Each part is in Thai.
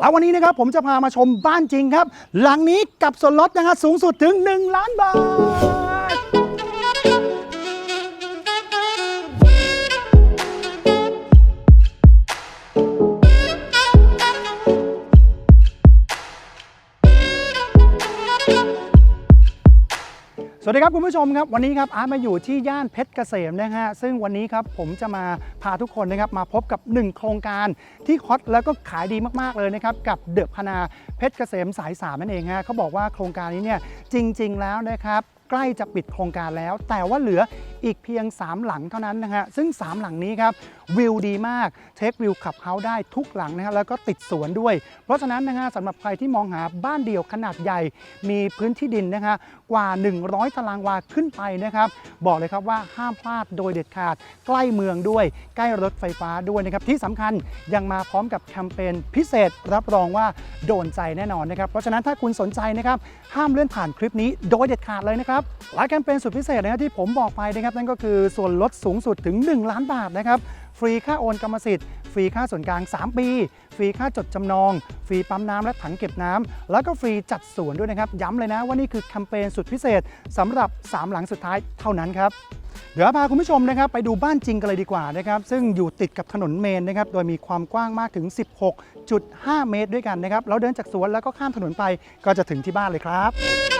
แล้ววันนี้นะครับผมจะพามาชมบ้านจริงครับ หลังนี้กับส่วนลดนะฮะสูงสุดถึง 1 ล้านบาท วัสดีครับคุณผู้ชมครับวันนี้ครับอาร์ตมาอยู่ที่ย่านเพชรเกษมนะฮะซึ่งวันนี้ครับผมจะมาพาทุกคนนะครับมาพบกับ 1 โครงการที่ฮอตแล้วก็ขายดีมากๆเลยนะครับกับเดอะพนาเพชรเกษมสาย3นั่นเองฮะเขาบอกว่าโครงการนี้เนี่ยจริง ๆ แล้วนะครับใกล้จะปิดโครงการแล้ว แต่ว่าเหลืออีกเพียง 3 หลังเท่านั้นนะฮะซึ่ง 3 หลังนี้ครับวิวดีมากเทควิวขับเฮาได้ทุกหลังนะฮะแล้วก็ติดสวนด้วย เพราะฉะนั้นนะฮะสำหรับใครที่มองหาบ้านเดี่ยวขนาดใหญ่มีพื้นที่ดินนะฮะ กว่า 100 ตารางวาขึ้นไปนะครับ บอกเลยครับว่าห้ามพลาดโดยเด็ดขาด ใกล้เมืองด้วย ใกล้รถไฟฟ้าด้วยนะครับ ที่สำคัญยังมาพร้อมกับแคมเปญพิเศษรับรองว่าโดนใจแน่นอนนะครับ เพราะฉะนั้นถ้าคุณสนใจนะครับ ห้ามเลื่อนผ่านคลิปนี้โดยเด็ดขาดเลยนะครับ และแคมเปญสุดพิเศษนะครับที่ผมบอกไปนะครับนั่นก็คือส่วนลดสูงสุดถึง 1 ล้านบาทนะครับ ฟรีค่าโอนกรรมสิทธิ์ ฟรีค่าส่วนกลาง 3 ปี ฟรีค่าจดจำนอง ฟรีปั๊มน้ำและถังเก็บน้ำ แล้วก็ฟรีจัดสวนด้วยนะครับ ย้ำเลยนะว่านี่คือแคมเปญสุดพิเศษสำหรับ 3 หลังสุดท้ายเท่านั้นครับเดี๋ยวพาคุณผู้ชมนะครับไปดูบ้านจริงกันเลยดีกว่านะครับซึ่งอยู่ติดกับถนนเมนนะครับโดยมีความกว้างมากถึง 16.5 เมตรด้วยกันนะครับเราเดินจากสวนแล้วก็ข้ามถนนไปก็จะถึงที่บ้านเลยครับ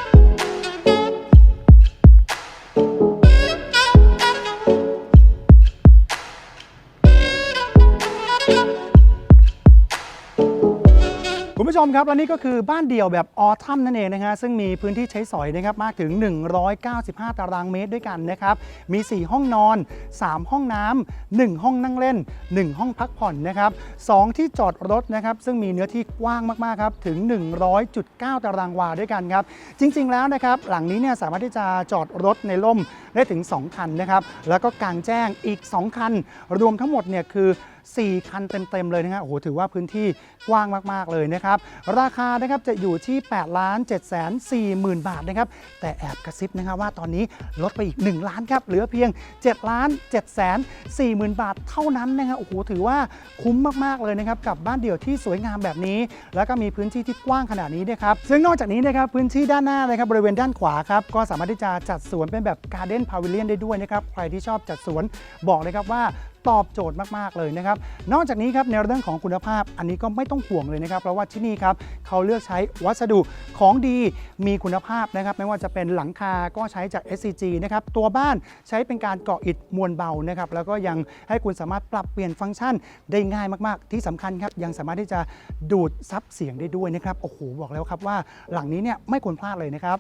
ชมครับและนี่ก็คือบ้านเดี่ยวแบบออทัมนั่นเองนะฮะซึ่งมีพื้นที่ใช้สอยนะครับมากถึง 195 ตารางเมตรด้วยกันนะครับมี 4 ห้องนอน 3 ห้องน้ำ1ห้องนั่งเล่น 1 ห้องพักผ่อนนะครับ2ที่จอดรถนะครับซึ่งมีเนื้อที่กว้างมากๆครับถึง 100.9 ตารางวาด้วยกันครับจริง ๆแล้วนะครับหลังนี้เนี่ยสามารถที่จะจอดรถในร่มได้ถึง 2 คันนะครับแล้วก็กลางแจ้งอีก 2 คัน รวมทั้งหมดเนี่ยคือ4 คันเต็มๆเลยนะฮะโอ้โหถือว่าพื้นที่กว้างมากๆเลยนะครับ ราคานะครับจะอยู่ที่8ล้าน7แสน4หมื่นบาทนะครับ แต่แอบกระซิบนะครับว่าตอนนี้ลดไปอีก 1 ล้านครับ เหลือเพียง7ล้าน7แสน4หมื่นบาทเท่านั้นนะฮะโอ้โหถือว่าคุ้มมากๆเลยนะครับกับบ้านเดี่ยวที่สวยงามแบบนี้ แล้วก็มีพื้นที่ที่กว้างขนาดนี้นะครับซึ่งนอกจากนี้นะครับพื้นที่ด้านหน้านะครับบริเวณด้านขวาครับก็สามารถที่จะจัดสวนเป็นแบบการ์เด้นพาวิเลียนได้ด้วยนะครับใครที่ชอบจัดสวนบอกเลยครับว่า ตอบโจทย์มากๆเลยนะครับ นอกจากนี้ครับในเรื่องของคุณภาพอันนี้ก็ไม่ต้องห่วงเลยนะครับเพราะว่าที่นี่ครับเขาเลือกใช้วัสดุของดีมีคุณภาพนะครับ ไม่ว่าจะเป็นหลังคาก็ใช้จาก SCG นะครับตัวบ้านใช้เป็นการเก่ออิฐมวลเบานะครับแล้วก็ยังให้คุณสามารถปรับเปลี่ยนฟังก์ชันได้ง่ายมากๆ ที่สำคัญครับยังสามารถที่จะดูดซับเสียงได้ด้วยนะครับโอ้โหบอกแล้วครับว่าหลังนี้เนี่ยไม่ควรพลาดเลยนะครับ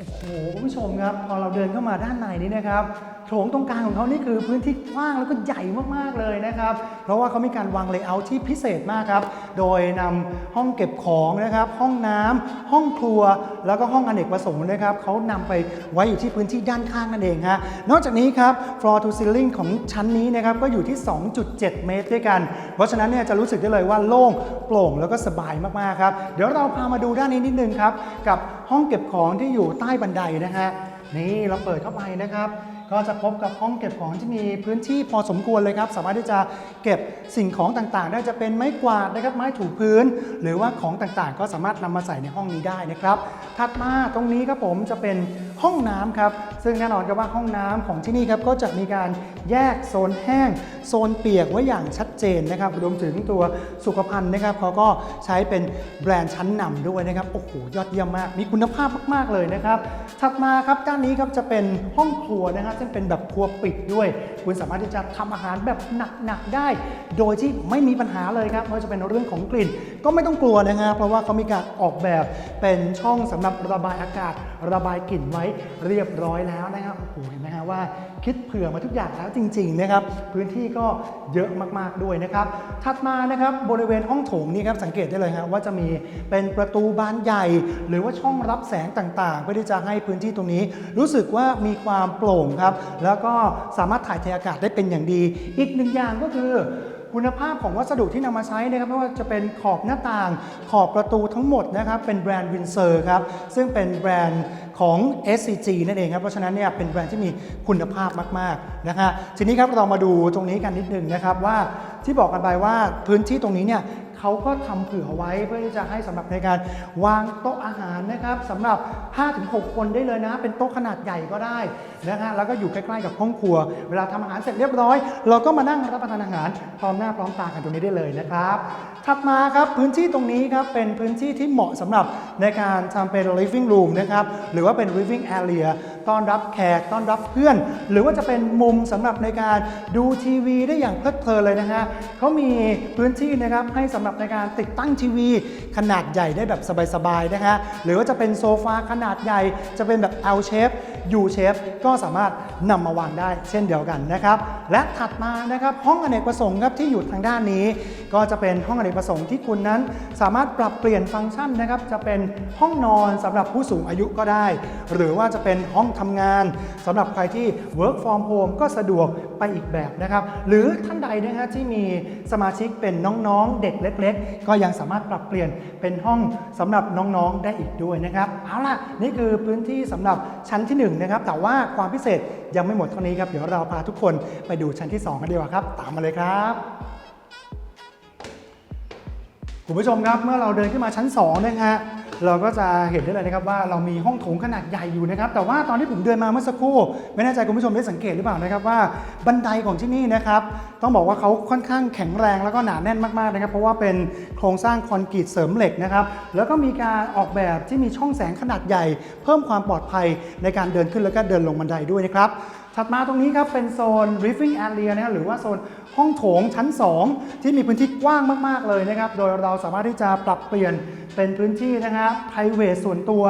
โอ้โหคุณผู้ชมครับ พอเราเดินเข้ามาด้านในนี้นะครับโถงตรงกลางของเขานี่คือพื้นที่กว้างแล้วก็ใหญ่มากๆเลยนะครับ เพราะว่าเขามีการวางเลเยอร์ที่พิเศษมากครับ โดยนำห้องเก็บของนะครับ ห้องน้ำห้องครัว แล้วก็ห้องอเนกประสงค์นะครับเขานำไปไว้อยู่ที่พื้นที่ด้านข้างนั่นเองฮะ นอกจากนี้ครับ floor to ceiling ของชั้นนี้นะครับก็อยู่ที่ 2.7 เมตรด้วยกัน เพราะฉะนั้นเนี่ยจะรู้สึกได้เลยว่าโล่งโปร่งแล้วก็สบายมากๆครับ เดี๋ยวเราพามาดูด้านนี้นิดนึงครับกับ ห้องเก็บของที่อยู่ใต้บันไดนะฮะนี่เราเปิดเข้าไปนะครับ ก็จะพบกับห้องเก็บของที่มีพื้นที่พอสมควรเลยครับ สามารถที่จะเก็บสิ่งของต่างๆ ได้จะเป็นไม้กวาดนะครับไม้ถูพื้น หรือว่าของต่างๆ ก็สามารถนำมาใส่ในห้องนี้ได้นะครับ ถัดมาตรงนี้ครับผมจะเป็นห้องน้ำครับซึ่งแน่นอนครับว่าห้องน้ำของที่นี่ครับก็จะมีการแยกโซนแห้ง โซนเปียกไว้อย่างชัดเจนนะครับรวมถึงตัวสุขภัณฑ์นะครับเขาก็ใช้เป็นแบรนด์ชั้นนำด้วยนะครับโอ้โหยอดเยี่ยมมาก มีคุณภาพมากๆเลยนะครับถัดมาครับด้านนี้ครับจะเป็นห้องครัวนะครับซึ่งเป็นแบบครัวปิดด้วย คุณสามารถที่จะทำอาหารแบบหนักๆได้ โดยที่ไม่มีปัญหาเลยครับไม่ว่าจะเป็นเรื่องของกลิ่น ก็ไม่ต้องกลัวนะฮะเพราะว่าเขามีการออกแบบเป็นช่องสำหรับระบายอากาศ ระบายกลิ่นไว้เรียบร้อยแล้วนะครับโอ้โหเห็นไหมฮะว่าคิดเผื่อมาทุกอย่างแล้วจริงๆนะครับพื้นที่ก็เยอะมากๆด้วยนะครับถัดมานะครับบริเวณห้องโถงนี่ครับสังเกตได้เลยฮะว่าจะมีเป็นประตูบานใหญ่ หรือว่าช่องรับแสงต่างๆ เพื่อที่จะให้พื้นที่ตรงนี้ รู้สึกว่ามีความโปร่งครับแล้วก็สามารถถ่ายเทอากาศได้เป็นอย่างดี อีกหนึ่งอย่างก็คือคุณภาพของวัสดุที่นำมาใช้นะครับไม่ว่าจะเป็นขอบหน้าต่าง ขอบประตูทั้งหมดนะครับเป็นแบรนด์วินเซอร์ครับซึ่งเป็นแบรนด์ของ SCG นั่นเองครับเพราะฉะนั้นเนี่ยเป็นแบรนด์ที่มีคุณภาพมากๆนะฮะทีนี้ครับเรามาดูตรงนี้กันนิดนึงนะครับว่าที่บอกกันไปว่าพื้นที่ตรงนี้เนี่ย เขาก็ทำเผื่อไว้เพื่อที่จะให้สำหรับในการวางโต๊ะอาหารนะครับสำหรับ 5-6 คนได้เลยนะ เป็นโต๊ะขนาดใหญ่ก็ได้นะฮะแล้วก็อยู่ใกล้ๆกับห้องครัว เวลาทำอาหารเสร็จเรียบร้อย เราก็มานั่งรับประทานอาหารพร้อมหน้าพร้อมตากันตรงนี้ได้เลยนะครับถัดมาครับพื้นที่ตรงนี้ครับเป็นพื้นที่ที่เหมาะสำหรับในการทำเป็น living room นะครับหรือว่าเป็น living area ต้อนรับแขกต้อนรับเพื่อน หรือว่าจะเป็นมุมสำหรับในการดูทีวีได้อย่างเพลิดเพลินเลยนะฮะเขามีพื้นที่นะครับให้สำหรับในการติดตั้งทีวี ขนาดใหญ่ได้แบบสบายๆนะฮะหรือว่าจะเป็นโซฟาขนาดใหญ่ จะเป็นแบบ L shape U shape ก็สามารถนำมาวางได้เช่นเดียวกันนะครับและถัดมานะครับห้องอเนกประสงค์ครับที่อยู่ทางด้านนี้ ก็จะเป็นห้องอเนกประสงค์ที่คุณนั้น สามารถปรับเปลี่ยนฟังก์ชันนะครับจะเป็นห้องนอนสำหรับผู้สูงอายุก็ได้ หรือว่าจะเป็นห้องทำงานสำหรับใครที่ work from home ก็สะดวกไปอีกแบบนะครับ หรือท่านใดนะฮะที่มีสมาชิกเป็นน้องๆ เด็กเล็ก ๆ ก็ยังสามารถปรับเปลี่ยนเป็นห้องสำหรับน้องๆได้อีกด้วยนะครับเอาล่ะนี่คือพื้นที่สำหรับชั้นที่หนึ่งนะครับแต่ว่าความพิเศษยังไม่หมดเท่านี้ครับเดี๋ยวเราพาทุกคนไปดูชั้นที่สองกันดีกว่าครับ ตามมาเลยครับคุณผู้ชมครับเมื่อเราเดินขึ้นมาชั้น2นะฮะ เราก็จะเห็นได้เลยนะครับว่าเรามีห้องโถงขนาดใหญ่อยู่นะครับ แต่ว่าตอนที่ผมเดินมาเมื่อสักครู่ ไม่แน่ใจคุณผู้ชมได้สังเกตหรือเปล่านะครับว่าบันไดของที่นี่นะครับต้องบอกว่าเขาค่อนข้างแข็งแรงแล้วก็หนาแน่นมากๆนะครับเพราะว่าเป็นโครงสร้างคอนกรีตเสริมเหล็กนะครับแล้วก็มีการออกแบบที่มีช่องแสงขนาดใหญ่ เพิ่มความปลอดภัยในการเดินขึ้นแล้วก็เดินลงบันไดด้วยนะครับถัดมาตรงนี้ครับเป็นโซน living area นะครับหรือว่าโซน ห้องโถงชั้น 2 ที่มีพื้นที่กว้างมาก ๆ เลยนะครับ โดยเราสามารถที่จะปรับเปลี่ยนเป็นพื้นที่นะครับ private ส่วนตัว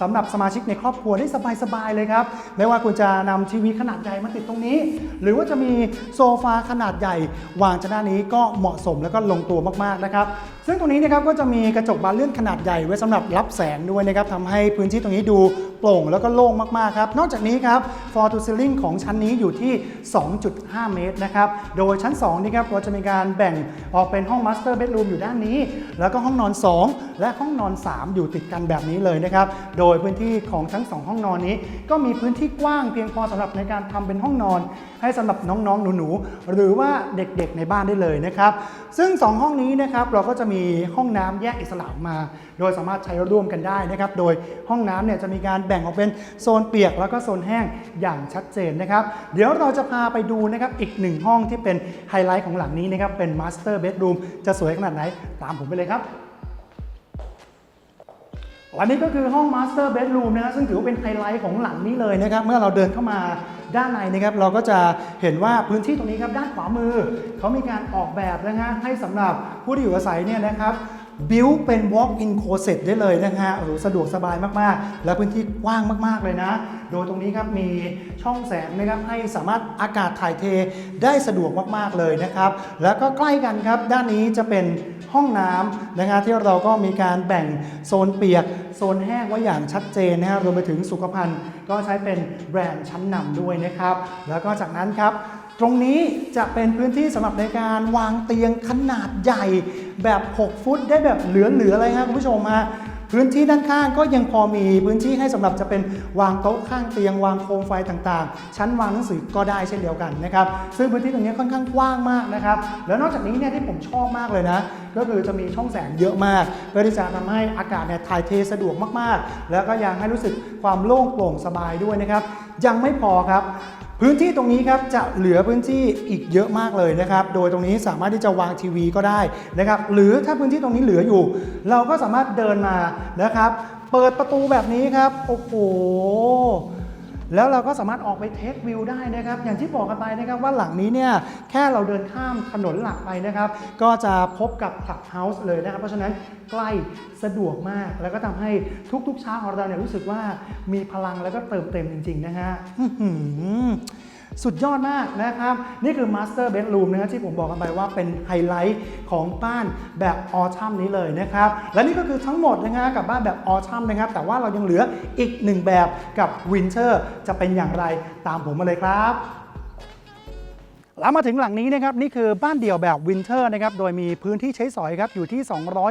สำหรับสมาชิกในครอบครัวได้สบาย ๆ เลยครับ ไม่ว่าคุณจะนำทีวีขนาดใหญ่มาติดตรงนี้ หรือว่าจะมีโซฟาขนาดใหญ่ วางจะด้านนี้ก็เหมาะสมแล้วก็ลงตัวมากๆนะครับ ซึ่งตรงนี้นะครับก็จะมีกระจกบานเลื่อนขนาดใหญ่ไว้สำหรับรับแสงด้วยนะครับทำให้พื้นที่ตรงนี้ดูโปร่งแล้วก็โล่งมากๆครับ นอกจากนี้ครับ floor to ceiling ของชั้นนี้อยู่ที่ 2.5 เมตรนะครับ โดยชั้น2นี่ครับเราจะมีการแบ่งออกเป็นห้องมาสเตอร์เบดรูมอยู่ด้านนี้ แล้วก็ห้องนอน 2 และห้องนอน 3 อยู่ติดกันแบบนี้เลยนะครับ โดยพื้นที่ของทั้ง 2 ห้องนอนนี้ ก็มีพื้นที่กว้างเพียงพอสำหรับในการทำเป็นห้องนอนให้สำหรับน้องๆ หนูๆ หรือว่าเด็กๆในบ้านได้เลยนะครับ ซึ่ง 2 ห้องนี้นะครับเราก็จะมีห้องน้ำแยกอิสระมา โดยสามารถใช้ร่วมกันได้นะครับ โดยห้องน้ำเนี่ยจะมีการแบ่งออกเป็นโซนเปียกแล้วก็โซนแห้งอย่างชัดเจนนะครับ เดี๋ยวเราจะพาไปดูนะครับอีกหนึ่งห้องที่เป็นไฮไลท์ของหลังนี้นะครับเป็นมาสเตอร์เบดรูมจะสวยขนาดไหนตามผมไปเลยครับ วันนี้ก็คือห้อง Master Bedroom นะครับซึ่งถือว่าเป็นไฮไลท์ของหลังนี้เลยนะครับ เมื่อเราเดินเข้ามาด้านในนะครับ เราก็จะเห็นว่าพื้นที่ตรงนี้ครับ ด้านขวามือ เขามีการออกแบบนะฮะให้สำหรับผู้ที่อยู่อาศัยเนี่ยนะครับบิวเป็น walk-in closet ได้เลยนะฮะโอ้โหสะดวกสบายมาก ๆ และพื้นที่กว้างมาก ๆ เลยนะ โดยตรงนี้ครับมีช่องแสงนะครับให้สามารถอากาศถ่ายเทได้สะดวกมากๆเลยนะครับ แล้วก็ใกล้กันครับด้านนี้จะเป็นห้องน้ำนะฮะที่เราก็มีการแบ่งโซนเปียก โซนแห้งไว้อย่างชัดเจนนะฮะรวมไปถึงสุขภัณฑ์ก็ใช้เป็นแบรนด์ชั้นนำด้วยนะครับ แล้วก็จากนั้นครับตรงนี้จะเป็นพื้นที่สำหรับในการวางเตียงขนาดใหญ่แบบ 6 ฟุตได้แบบเหลือๆเลยครับคุณผู้ชมฮะ พื้นที่ด้านข้างก็ยังพอมีพื้นที่ให้สำหรับจะเป็นวางโต๊ะข้างเตียงวางโคมไฟต่างๆ ชั้นวางหนังสือก็ได้เช่นเดียวกันนะครับซึ่งพื้นที่ตรงนี้ค่อนข้างกว้างมากนะครับแล้วนอกจากนี้เนี่ยที่ผมชอบมากเลยนะก็คือจะมีช่องแสงเยอะมาก เพื่อที่จะทำให้อากาศเนี่ยถ่ายเทสะดวกมากๆ แล้วก็ยังให้รู้สึกความโล่งโปร่งสบายด้วยนะครับยังไม่พอครับ พื้นที่ตรงนี้ครับจะเหลือพื้นที่อีกเยอะมากเลยนะครับ โดยตรงนี้สามารถที่จะวางทีวีก็ได้นะครับ หรือถ้าพื้นที่ตรงนี้เหลืออยู่ เราก็สามารถเดินมานะครับ เปิดประตูแบบนี้ครับ โอ้โห แล้วเราก็สามารถออกไปเทควิวได้นะครับ อย่างที่บอกกันไปนะครับว่าหลังนี้เนี่ยแค่เราเดินข้ามถนนหลักไปนะครับ ก็จะพบกับคลับเฮาส์เลยนะครับ เพราะฉะนั้นใกล้สะดวกมาก แล้วก็ทำให้ทุกๆเช้าของเราเนี่ยรู้สึกว่ามีพลังแล้วก็เติมเต็มจริง ๆ นะฮะ สุดยอดมากนะครับ นี่คือ Master Bedroom นะครับที่ผมบอกกันไปว่าเป็นไฮไลท์ของบ้านแบบออทัมนี้เลยนะครับ และนี่ก็คือทั้งหมดนะฮะกับบ้านแบบออทัมนะครับ แต่ว่าเรายังเหลืออีกหนึ่งแบบกับ Winter จะเป็นอย่างไรตามผมมาเลยครับ แล้วมาถึงหลังนี้นะครับนี่คือบ้านเดี่ยวแบบวินเทอร์นะครับโดยมีพื้นที่ใช้สอยครับอยู่ที่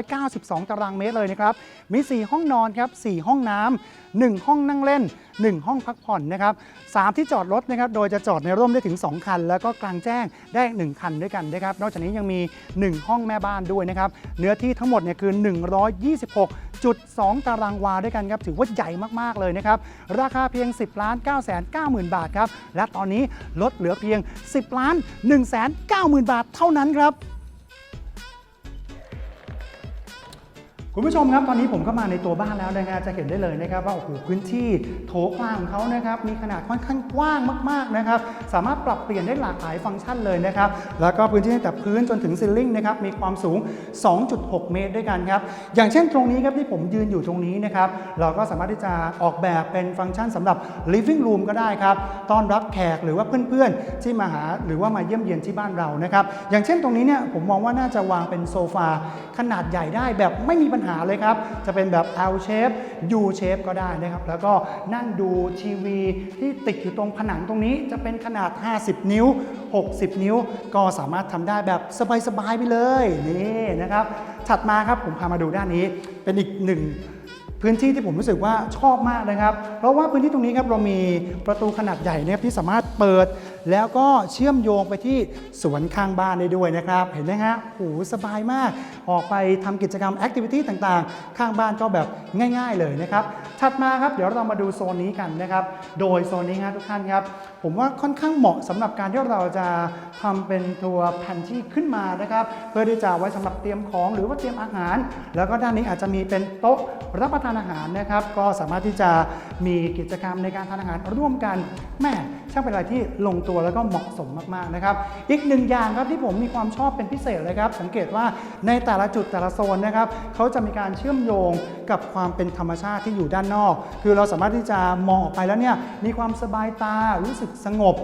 292 ตารางเมตรเลยนะครับมี 4 ห้องนอนครับ4ห้องน้ำ1ห้องนั่งเล่น 1 ห้องพักผ่อนนะครับสามที่จอดรถนะครับโดยจะจอดในร่มได้ถึง 2 คัน แล้วก็กลางแจ้งได้ 1 คันด้วยกันนะครับนอกจากนี้ยังมี 1 ห้องแม่บ้านด้วยนะครับเนื้อที่ทั้งหมดเนี่ยคือ 126 126.2ตารางวาด้วยกันครับถือว่าใหญ่มากๆเลยนะครับราคาเพียง 10ล้าน9 9 0 0 0 0บาทครับและตอนนี้ลดเหลือเพียง 10ล้าน1 9 0 0 0 0 บาทเท่านั้นครับ คุณผู้ชมครับตอนนี้ผมก็มาในตัวบ้านแล้วนะฮะจะเห็นได้เลยนะครับว่าโอ้โหพื้นที่โถกว้างของเขานะครับมีขนาดค่อนข้างกว้างมากๆนะครับสามารถปรับเปลี่ยนได้หลากหลายฟังก์ชันเลยนะครับแล้วก็พื้นที่ตั้งแต่พื้นจนถึงซิลลิ่งนะครับมีความสูง 2.6 เมตรด้วยกันครับอย่างเช่นตรงนี้ครับที่ผมยืนอยู่ตรงนี้นะครับเราก็สามารถที่จะออกแบบเป็นฟังก์ชันสำหรับ living room ก็ได้ครับต้อนรับแขกหรือว่าเพื่อนๆ ที่มาหาหรือว่ามาเยี่ยมเยียนที่บ้านเรานะครับอย่างเช่นตรงนี้เนี่ยผมมองว่าน่าจะวางเป็นโซฟาขนาดใหญ่ได้แบบไม่มีปัญหาหาเลยครับ จะเป็นแบบ L shape U shape ก็ได้นะครับ แล้วก็นั่งดูทีวีที่ติดอยู่ตรงผนังตรงนี้ จะเป็นขนาด 50 นิ้ว 60 นิ้ว ก็สามารถทำได้แบบสบายๆไปเลยนี่นะครับถัดมาครับผมพามาดูด้านนี้ เป็นอีกหนึ่งพื้นที่ที่ผมรู้สึกว่าชอบมากนะครับ เพราะว่าพื้นที่ตรงนี้ครับเรามีประตูขนาดใหญ่นะครับที่สามารถเปิด แล้วก็เชื่อมโยงไปที่สวนข้างบ้านได้ด้วยนะครับ เห็นไหมฮะโหสบายมาก ออกไปทำกิจกรรมแอคทิวิตี้ต่างๆ ข้างบ้านก็แบบง่าย ๆเลยนะครับ ถัดมาครับเดี๋ยวเรามาดูโซนนี้กันนะครับ โดยโซนนี้ครับทุกท่านครับ ผมว่าค่อนข้างเหมาะสำหรับการที่เราจะทำเป็นตัวแพนที่ขึ้นมานะครับ เพื่อที่จะไว้สำหรับเตรียมของหรือว่าเตรียมอาหาร แล้วก็ด้านนี้อาจจะมีเป็นโต๊ะรับประทานอาหารนะครับ ก็สามารถที่จะมีกิจกรรมในการทานอาหารร่วมกันแม่ช่างเป็นอะไรที่ลงตัวแล้วก็เหมาะสมมากๆนะครับ อีกหนึ่งอย่างครับที่ผมมีความชอบเป็นพิเศษเลยครับ สังเกตว่าในแต่ละจุดแต่ละโซนนะครับเขาจะมีการเชื่อมโยงกับความเป็นธรรมชาติที่อยู่ด้านนอก คือเราสามารถที่จะมองออกไปแล้วเนี่ยมีความสบายตารู้สึกสงบ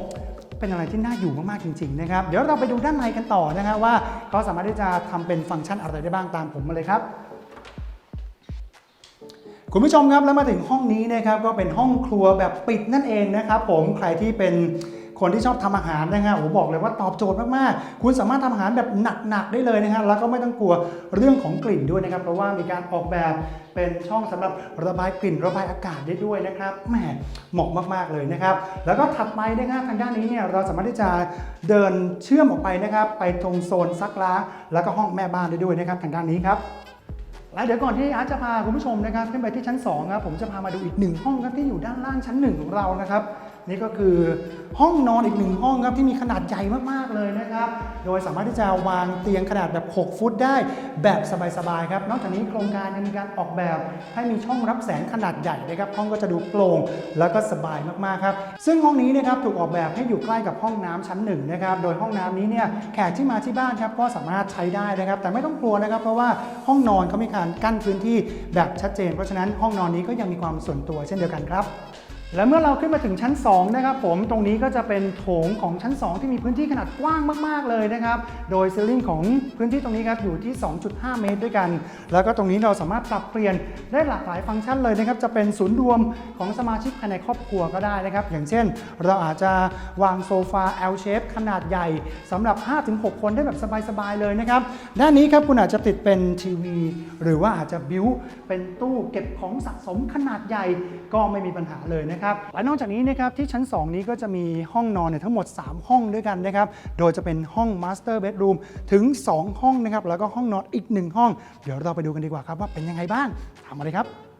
เป็นอะไรที่น่าอยู่มาก ๆ จริง ๆ นะครับ เดี๋ยวเราไปดูด้านในกันต่อนะครับว่าเขาสามารถที่จะทำเป็นฟังก์ชันอะไรได้บ้างตามผมมาเลยครับคุณผู้ชมครับแล้วมาถึงห้องนี้นะครับก็เป็นห้องครัวแบบปิดนั่นเองนะครับผมใครที่เป็น คนที่ชอบทำอาหารนะฮะโอ้โหบอกเลยว่าตอบโจทย์มากๆ คุณสามารถทำอาหารแบบหนักๆได้เลยนะฮะแล้วก็ไม่ต้องกลัวเรื่องของกลิ่นด้วยนะครับเพราะว่ามีการออกแบบเป็นช่องสำหรับระบายกลิ่นระบายอากาศได้ด้วยนะครับแหมเหมาะมากๆเลยนะครับ แล้วก็ถัดไปนะครับทางด้านนี้เนี่ยเราสามารถที่จะเดินเชื่อมออกไปนะครับ ไปตรงโซนซักล้างแล้วก็ห้องแม่บ้านได้ด้วยนะครับทางด้านนี้ครับและเดี๋ยวก่อนที่อาร์จะพาคุณผู้ชมนะครับขึ้นไปที่ชั้น2ครับผมจะพามาดูอีกหนึ่งห้องครับที่อยู่ด้านล่างชั้นหนึ่งของเรานะครับ นี่ก็คือห้องนอนอีกหนึ่งห้องครับที่มีขนาดใหญ่มากๆเลยนะครับ โดยสามารถที่จะวางเตียงขนาดแบบ 6 ฟุตได้แบบสบายๆครับ นอกจากนี้โครงการยังมีการออกแบบ ให้มีช่องรับแสงขนาดใหญ่นะครับ ห้องก็จะดูโปร่งแล้วก็สบายมากๆครับ ซึ่งห้องนี้นะครับถูกออกแบบให้อยู่ใกล้กับห้องน้ำชั้นหนึ่งนะครับ โดยห้องน้ำนี้เนี่ยแขกที่มาที่บ้านครับก็สามารถใช้ได้นะครับ แต่ไม่ต้องกลัวนะครับเพราะว่าห้องนอนเขามีการกั้นพื้นที่แบบชัดเจน เพราะฉะนั้นห้องนอนนี้ก็ยังมีความส่วนตัวเช่นเดียวกันครับ และเมื่อเราขึ้นมาถึงชั้น2นะครับผมตรงนี้ก็จะเป็นโถงของชั้น 2 ที่มีพื้นที่ขนาดกว้างมาก ๆ เลยนะครับ โดยซีลิ่งของพื้นที่ตรงนี้ครับอยู่ที่ 2.5 เมตรด้วยกัน แล้วก็ตรงนี้เราสามารถปรับเปลี่ยนได้หลากหลายฟังก์ชันเลยนะครับ จะเป็นศูนย์รวมของสมาชิกภายในครอบครัวก็ได้นะครับ อย่างเช่น เราอาจจะวางโซฟา L shape ขนาดใหญ่สำหรับ 5-6 คนได้แบบสบาย ๆ เลยนะครับด้านนี้ครับคุณอาจจะติดเป็นทีวี หรือว่าอาจจะบิวเป็นตู้เก็บของสะสมขนาดใหญ่ก็ไม่มีปัญหาเลยนะครับและนอกจากนี้นะครับที่ชั้น 2 นี้ก็จะมีห้องนอนเนี่ยทั้งหมด 3 ห้องด้วยกันนะครับโดยจะเป็นห้องมาสเตอร์เบดรูมถึง 2 ห้องนะครับแล้วก็ห้องนอนอีก 1 ห้อง เดี๋ยวเราไปดูกันดีกว่าครับว่าเป็นยังไงบ้างตามมาเลยครับ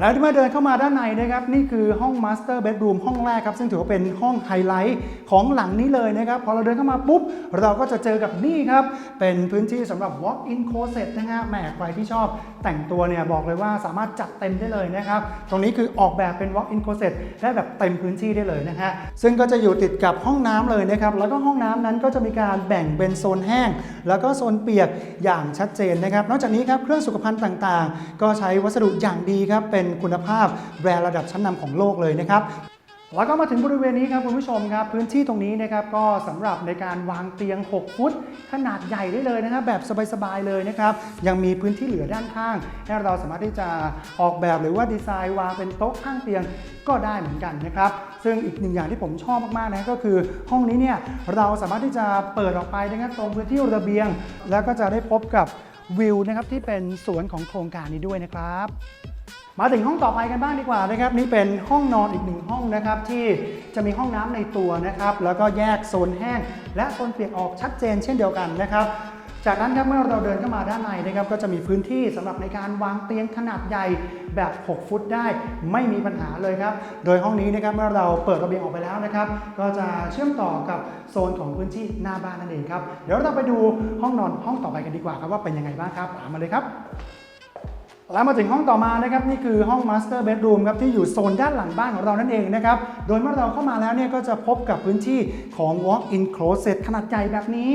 แล้วที่เมื่อเดินเข้ามาด้านในนะครับนี่คือห้อง Master Bedroom ห้องแรกครับซึ่งถือว่าเป็นห้องไฮไลท์ของหลังนี้เลยนะครับพอเราเดินเข้ามาปุ๊บ เราก็จะเจอกับนี่ครับ เป็นพื้นที่สำหรับ Walk-in Closet นะฮะแหมใครที่ชอบแต่งตัวเนี่ยบอกเลยว่าสามารถจัดเต็มได้เลยนะครับ ตรงนี้คือออกแบบเป็น Walk-in Closet ได้แบบเต็มพื้นที่ได้เลยนะฮะซึ่งก็จะอยู่ติดกับห้องน้ำเลยนะครับแล้วก็ห้องน้ำนั้นก็จะมีการแบ่งเป็นโซนแห้ง แล้วก็โซนเปียกอย่างชัดเจนนะครับนอกจากนี้ครับเครื่องสุขภัณฑ์ต่างๆ ก็ใช้วัสดุอย่างดีครับเป็นคุณภาพแบรนด์ระดับชั้นนำของโลกเลยนะครับแล้วก็มาถึงบริเวณนี้ครับคุณผู้ชมครับ พื้นที่ตรงนี้นะครับก็สำหรับในการวางเตียง 6 ฟุต ขนาดใหญ่ได้เลยนะครับแบบสบายๆเลยนะครับ ยังมีพื้นที่เหลือด้านข้าง ให้เราสามารถที่จะออกแบบหรือว่าดีไซน์วางเป็นโต๊ะข้างเตียงก็ได้เหมือนกันนะครับ ซึ่งอีกหนึ่งอย่างที่ผมชอบมากๆนะก็คือห้องนี้เนี่ยเราสามารถที่จะเปิดออกไปนะครับตรงพื้นที่ระเบียง แล้วก็จะได้พบกับวิวนะครับที่เป็นสวนของโครงการนี้ด้วยนะครับ มาถึงห้องต่อไปกันบ้างดีกว่านะครับ นี่เป็นห้องนอนอีกหนึ่งห้องนะครับ ที่จะมีห้องน้ำในตัวนะครับ แล้วก็แยกโซนแห้ง และโซนเปียกออกชัดเจนเช่นเดียวกันนะครับจากนั้นครับเมื่อเราเดินเข้ามาด้านในนะครับก็จะมีพื้นที่สำหรับในการวางเตียงขนาดใหญ่แบบ 6 ฟุตได้ ไม่มีปัญหาเลยครับ โดยห้องนี้นะครับเมื่อเราเปิดระเบียงออกไปแล้วนะครับ ก็จะเชื่อมต่อกับโซนของพื้นที่หน้าบ้านนั่นเองครับ เดี๋ยวเราไปดูห้องนอนห้องต่อไปกันดีกว่าครับว่าเป็นยังไงบ้างครับตามมาเลยครับ แล้วมาถึงห้องต่อมานะครับนี่คือห้องมาสเตอร์เบดรูมครับที่อยู่โซนด้านหลังบ้านของเรานั่นเองนะครับโดยเมื่อเราเข้ามาแล้วเนี่ยก็จะพบกับพื้นที่ของ Walk-in Closet ขนาดใหญ่แบบนี้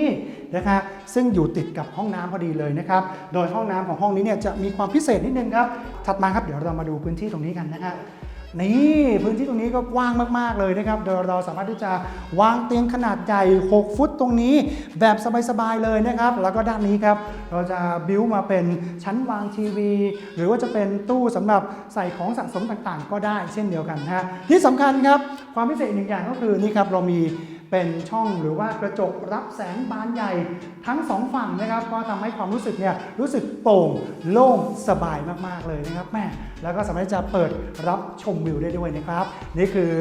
นะครับซึ่งอยู่ติดกับห้องน้ำพอดีเลยนะครับโดยห้องน้ำของห้องนี้เนี่ยจะมีความพิเศษนิดนึงครับถัดมาครับเดี๋ยวเรามาดูพื้นที่ตรงนี้กันนะฮะ นี่พื้นที่ตรงนี้ก็กว้างมาก ๆ เลยนะครับเดยเราสามารถที่จะวางเตียงขนาดใหญ่ 6 ฟุตตรงนี้แบบสบาย ๆ เลยนะครับ แล้วก็ด้านนี้ครับ เราจะบิวมาเป็นชั้นวางทีวี หรือว่าจะเป็นตู้สำหรับใส่ของสะสมต่างๆ ก็ได้เช่นเดียวกันนะฮะที่สำคัญครับ ความพิเศษอีกหนึ่งอย่างก็คือนี่ครับเรามี เป็นช่องหรือว่ากระจกรับแสงบานใหญ่ ทั้งสองฝั่งนะครับก็ทำให้ความรู้สึกเนี่ยรู้สึกโปร่งโล่งสบายมากๆเลยนะครับแม่แล้วก็สามารถจะเปิดรับชมวิวได้ด้วยนะครับ นี่คือ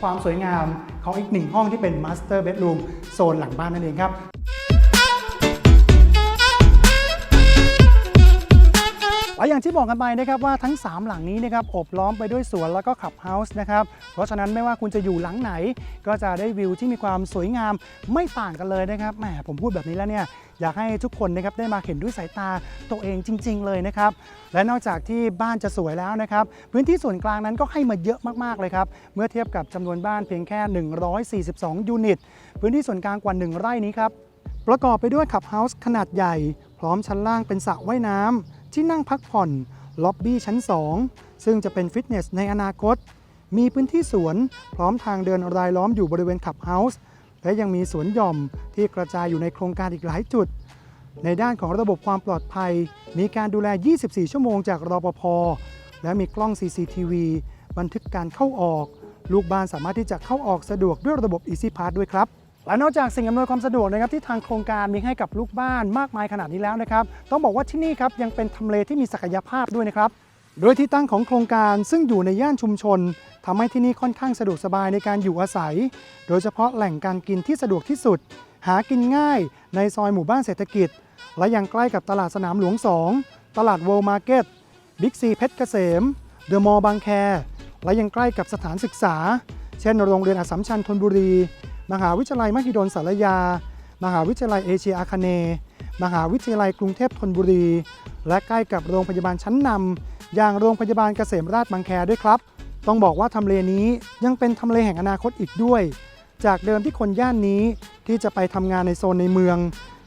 ความสวยงามของอีกหนึ่งห้องที่เป็นมาสเตอร์เบดรูมโซนหลังบ้านนั่นเองครับ และอย่างที่บอกกันไปนะครับว่าทั้ง 3 หลังนี้นะครับอบล้อมไปด้วยสวนแล้วก็ขับเฮาส์นะครับเพราะฉะนั้นไม่ว่าคุณจะอยู่หลังไหน ก็จะได้วิวที่มีความสวยงามไม่ต่างกันเลยนะครับแหมผมพูดแบบนี้แล้วเนี่ยอยากให้ทุกคนนะครับได้มาเห็นด้วยสายตาตัวเองจริง ๆ เลยนะครับและนอกจากที่บ้านจะสวยแล้วนะครับพื้นที่ส่วนกลางนั้นก็ให้มาเยอะมากๆเลยครับเมื่อเทียบกับจำนวนบ้านเพียงแค่ 142 ยูนิต พื้นที่ส่วนกลางกว่า 1 ไร่นี้ครับประกอบไปด้วยขับเฮาส์ขนาดใหญ่ พร้อมชั้นล่างเป็นสระว่ายน้ำ ที่นั่งพักผ่อนล็อบบี้ชั้น 2 ซึ่งจะเป็นฟิตเนสในอนาคต มีพื้นที่สวนพร้อมทางเดินรายล้อมอยู่บริเวณขับเฮาส์และยังมีสวนหย่อมที่กระจายอยู่ในโครงการอีกหลายจุด ในด้านของระบบความปลอดภัย มีการดูแล 24 ชั่วโมงจากรปภ และมีกล้อง CCTV บันทึกการเข้าออก ลูกบ้านสามารถที่จะเข้าออกสะดวกด้วยระบบ Easy Pass ด้วยครับ และนอกจากสิ่งอำนวยความสะดวกนะครับที่ทางโครงการมีให้กับลูกบ้านมากมายขนาดนี้แล้วนะครับ ต้องบอกว่าที่นี่ครับยังเป็นทำเลที่มีศักยภาพด้วยนะครับ โดยที่ตั้งของโครงการซึ่งอยู่ในย่านชุมชนทำให้ที่นี่ค่อนข้างสะดวกสบายในการอยู่อาศัย โดยเฉพาะแหล่งการกินที่สะดวกที่สุด หากินง่ายในซอยหมู่บ้านเศรษฐกิจ และยังใกล้กับตลาดสนามหลวง 2 ตลาดเวิลด์มาร์เก็ตบิ๊กซีเพชรเกษมเดอะมอลล์บางแคและยังใกล้กับสถานศึกษา เช่นโรงเรียนอัสสัมชัญธนบุรี มหาวิทยาลัยมหิดลสารยา มหาวิทยาลัยเอเชียอาคเน มหาวิทยาลัยกรุงเทพธนบุรี และใกล้กับโรงพยาบาลชั้นนำอย่างโรงพยาบาลเกษมราชบางแคด้วยครับ ต้องบอกว่าทำเลนี้ยังเป็นทำเลแห่งอนาคตอีกด้วย จากเดิมที่คนย่านนี้ที่จะไปทำงานในโซนในเมือง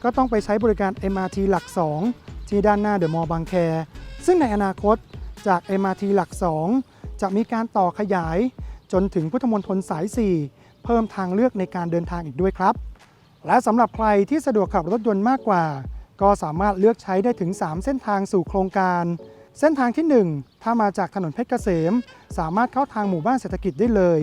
ก็ต้องไปใช้บริการ MRT หลัก 2 ที่ด้านหน้าเดอะมอลล์บางแค ซึ่งในอนาคตจาก MRT หลัก 2 จะมีการต่อขยายจนถึงพุทธมณฑลสาย 4 เพิ่มทางเลือกในการเดินทางอีกด้วยครับ และสำหรับใครที่สะดวกขับรถยนต์มากกว่า ก็สามารถเลือกใช้ได้ถึง 3 เส้นทางสู่โครงการ เส้นทางที่ 1 ถ้ามาจากถนนเพชรเกษม สามารถเข้าทางหมู่บ้านเศรษฐกิจได้เลย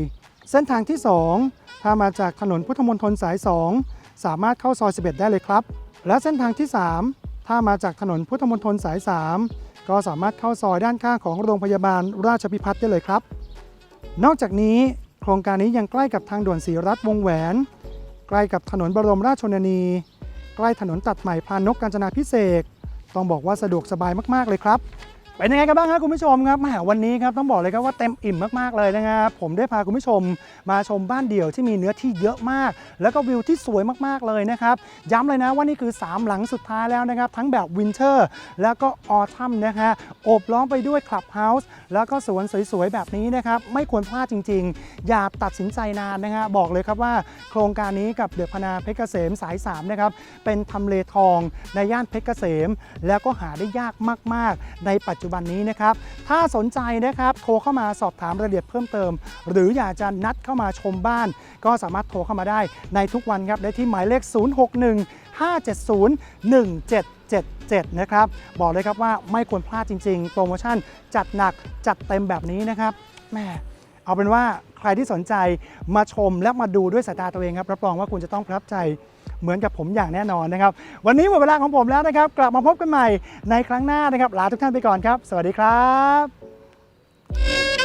เส้นทางที่ 2 ถ้ามาจากถนนพุทธมณฑลสาย 2 สามารถเข้าซอย 11 ได้เลยครับ และเส้นทางที่ 3 ถ้ามาจากถนนพุทธมณฑลสาย 3 ก็สามารถเข้าซอยด้านข้างของโรงพยาบาลราชพิพัฒน์ได้เลยครับ นอกจากนี้ โครงการนี้ยังใกล้กับทางด่วนศรีรัตน์วงแหวน ใกล้กับถนนบรมราชชนนี ใกล้ถนนตัดใหม่พานนกกาญจนาพิเศษ ต้องบอกว่าสะดวกสบายมาก ๆ เลยครับ เป็นยังไงกันบ้างครับคุณผู้ชมครับแหมวันนี้ครับต้องบอกเลยครับว่าเต็มอิ่มมากๆเลยนะครับผมได้พาคุณผู้ชมมาชมบ้านเดี่ยวที่มีเนื้อที่เยอะมาก แล้วก็วิวที่สวยมากๆเลยนะครับย้ำเลยนะว่านี่คือ 3 หลังสุดท้ายแล้วนะครับทั้งแบบวินเทอร์แล้วก็ออทัมนะฮะโอบล้อมไปด้วยคลับเฮาส์แล้วก็สวนสวยๆแบบนี้นะครับไม่ควรพลาดจริง ๆ อย่าตัดสินใจนานนะฮะบอกเลยครับว่าโครงการนี้กับเดอพนาเพชรเกษมสาย3นะครับเป็นทำเลทองในย่านเพชรเกษม แล้วก็หาได้ยากมาก ๆ ในปัจจุบันบันนี้นะครับ ถ้าสนใจนะครับโทรเข้ามาสอบถามรายละเอียดเพิ่มเติม หรืออยากจะนัดเข้ามาชมบ้าน ก็สามารถโทรเข้ามาได้ในทุกวันครับได้ที่หมายเลข 061 570 1777 นะครับ บอกเลยครับว่าไม่ควรพลาดจริง ๆ โปรโมชั่นจัดหนักจัดเต็มแบบนี้นะครับแหม่เอาเป็นว่าใครที่สนใจมาชมและมาดูด้วยสายตาตัวเองครับรับรองว่าคุณจะต้องประทับใจ เหมือนกับผมอย่างแน่นอนนะครับ วันนี้หมดเวลาของผมแล้วนะครับ กลับมาพบกันใหม่ในครั้งหน้านะครับ ลาทุกท่านไปก่อนครับ สวัสดีครับ